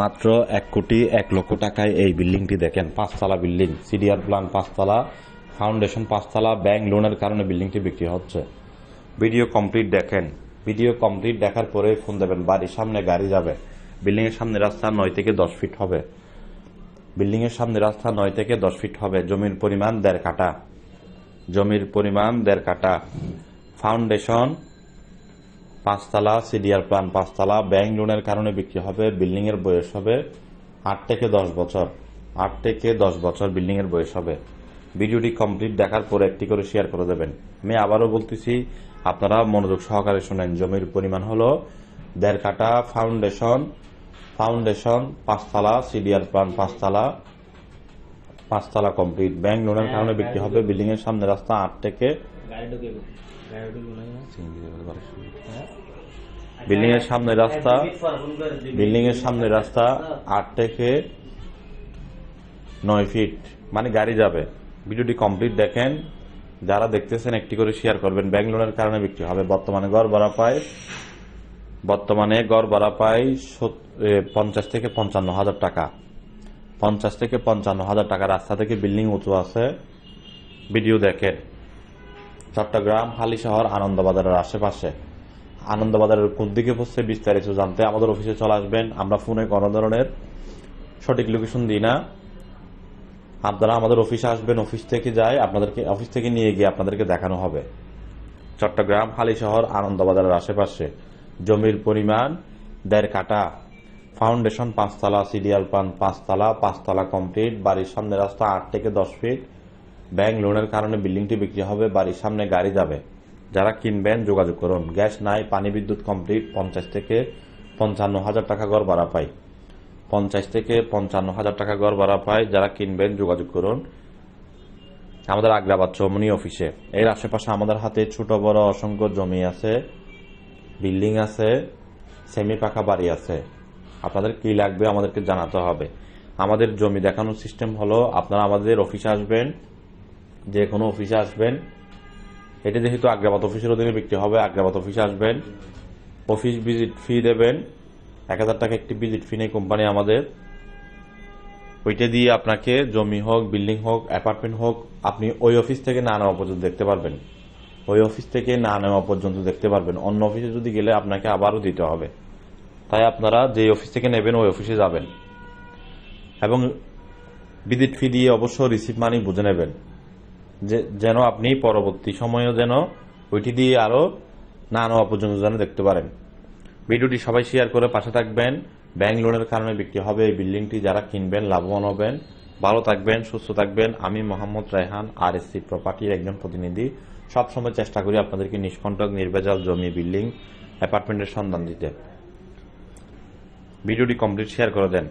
মাত্র এক কোটি এক লক্ষ টাকায় এই বিল্ডিংটি দেখেন। পাঁচতলা বিল্ডিং, সিডিআর প্ল্যান পাঁচতলা, ফাউন্ডেশন পাঁচতলা, ব্যাংক লোনের কারণে বিল্ডিংটি বিক্রি হচ্ছে। ভিডিও কমপ্লিট দেখেন। ভিডিও কমপ্লিট দেখার পরে ফোন দেবেন, বাড়ির সামনে গাড়ি যাবে। বিল্ডিংয়ের সামনে রাস্তা নয় থেকে দশ ফিট হবে। বিল্ডিংয়ের সামনে রাস্তা নয় থেকে দশ ফিট হবে। জমির পরিমাণ দেড় কাটা জমির পরিমাণ দেড় কাটা ফাউন্ডেশন পাঁচতলা সিডিআর প্ল্যান পাঁচতলা ব্যাংক লোনের কারণে বিক্রি হবে বিল্ডিং এর বয়স হবে আট থেকে দশ বছর। আট থেকে দশ বছর বিল্ডিং এর বয়স হবে। ভিডিওটি কমপ্লিট দেখার পর একটি করে শেয়ার করে দেবেন। আমি আবারও বলতেছি আপনারা মনোযোগ সহকারে শুনেন। জমির পরিমাণ হলো দেড় কাটা ফাউন্ডেশন ফাউন্ডেশন পাঁচতলা সিডিআর প্ল্যান পাঁচতলা পাঁচতলা কমপ্লিট। ব্যাংক লোনের কারণে বিক্রি হবে বিল্ডিং এর সামনে রাস্তা আট থেকে বিল্ডিং এর সামনে রাস্তা। বিল্ডিং এর সামনে রাস্তা আট থেকে নয় ফিট মানে গাড়ি যাবে। ভিডিওটি কমপ্লিট দেখেন। যারা দেখতেছেন একটি করে শেয়ার করবেন। ব্যাংক লোনের কারণে বিক্রি হবে। বর্তমানে গড় ভাড়া পায়। বর্তমানে গড় ভাড়া পায় পঞ্চাশ থেকে পঞ্চান্ন হাজার টাকা। পঞ্চাশ থেকে পঞ্চান্ন হাজার টাকা। রাস্তা থেকে বিল্ডিং উঁচু আছে। ভিডিও দেখেন। চট্টগ্রাম হালি শহর আনন্দবাজারের আশেপাশে। আনন্দবাজারের কোন দিকে পড়ছে বিস্তারিত জানতে আমাদের অফিসে চলে আসবেন। আমরা ফোনে কোনো ধরনের সঠিক লোকেশন দিই না। আপনারা আমাদের অফিসে আসবেন অফিস থেকে যায়, আপনাদেরকে অফিস থেকে নিয়ে গিয়ে আপনাদেরকে দেখানো হবে। চট্টগ্রাম হালি শহর আনন্দবাজারের আশেপাশে। জমির পরিমাণ, দেড় কাটা ফাউন্ডেশন পাঁচতলা সিডিয়াল পান পাঁচতলা পাঁচতলা কমপ্লিট বাড়ির সামনে রাস্তা আট থেকে দশ ফিট ব্যাংক লোনের কারণে বিল্ডিংটি বিক্রি হবে, বাড়ির সামনে গাড়ি যাবে। যারা কিনবেন, যোগাযোগ করুন। গ্যাস নাই, পানি বিদ্যুৎ কমপ্লিট, পঞ্চাশ থেকে পঞ্চান্ন হাজার টাকা গড় ভাড়া পাই। পঞ্চাশ থেকে পঞ্চান্ন হাজার টাকা গড় ভাড়া পায় যারা কিনবেন, যোগাযোগ করুন। আমাদের আগ্রাবাদ চৌমনি অফিসে। এর আশেপাশে আমাদের হাতে ছোট, বড়, অসংখ্য জমি আছে, বিল্ডিং আছে সেমি পাকা বাড়ি আছে। আপনাদের কি লাগবে আমাদেরকে জানাতে হবে। আমাদের জমি দেখানোর সিস্টেম হলো, আপনারা আমাদের অফিসে আসবেন যে কোনো অফিসে আসবেন এটা যেহেতু আগ্রাবাদ অফিসের অধীনে বিক্রি হবে, আগ্রাবাদ অফিসে আসবেন। অফিস ভিজিট ফি দেবেন। এক হাজার টাকা একটি ভিজিট ফি নেই কোম্পানি আমাদের। ওইটা দিয়ে আপনাকে জমি হোক বিল্ডিং হোক অ্যাপার্টমেন্ট হোক, আপনি ওই অফিস থেকে না নেওয়া পর্যন্ত দেখতে পারবেন। ওই অফিস থেকে না নেওয়া পর্যন্ত দেখতে পারবেন। অন্য অফিসে যদি গেলে আপনাকে আবারও দিতে হবে। তাই আপনারা যে অফিস থেকে নেবেন, ওই অফিসে যাবেন। এবং ভিজিট ফি দিয়ে অবশ্য রিসিভ মানি বুঝে নেবেন। যেন আপনি পরবর্তী সময়েও যেন ওইটি দিয়ে আরও না নেওয়া পর্যন্ত যেন দেখতে পারেন। ভিডিওটি সবাই শেয়ার করে পাশে থাকবেন। ব্যাংক লোনের কারণে বিক্রি হবে এই বিল্ডিংটি যারা কিনবেন, লাভবান হবেন, ভালো থাকবেন, সুস্থ থাকবেন। আমি Mohammad Raihan R S C প্রপার্টির একজন প্রতিনিধি। সবসময় চেষ্টা করি আপনাদেরকে নিষ্কণ্টক, নির্ভেজাল জমি বিল্ডিং অ্যাপার্টমেন্টের সন্ধান দিতে। ভিডিওটি কমপ্লিট শেয়ার করে দেন।